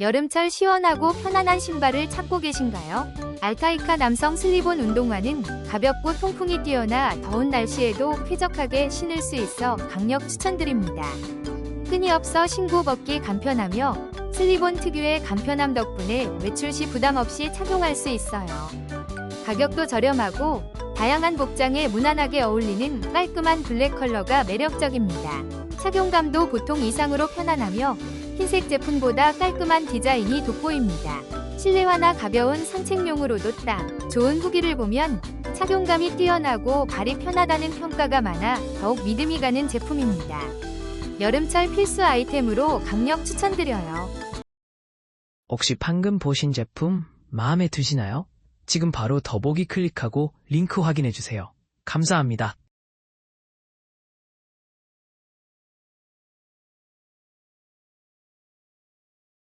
여름철 시원하고 편안한 신발을 찾고 계신가요? 알타이카 남성 슬리본 운동화는 가볍고 통풍이 뛰어나 더운 날씨에도 쾌적하게 신을 수 있어 강력 추천드립니다. 끈이 없어 신고 벗기 간편하며 슬리본 특유의 간편함 덕분에 외출 시 부담 없이 착용할 수 있어요. 가격도 저렴하고 다양한 복장에 무난하게 어울리는 깔끔한 블랙 컬러가 매력적입니다. 착용감도 보통 이상으로 편안하며 흰색 제품보다 깔끔한 디자인이 돋보입니다. 실내화나 가벼운 산책용으로도 딱 좋은 후기를 보면 착용감이 뛰어나고 발이 편하다는 평가가 많아 더욱 믿음이 가는 제품입니다. 여름철 필수 아이템으로 강력 추천드려요. 혹시 방금 보신 제품 마음에 드시나요? 지금 바로 더보기 클릭하고 링크 확인해주세요. 감사합니다.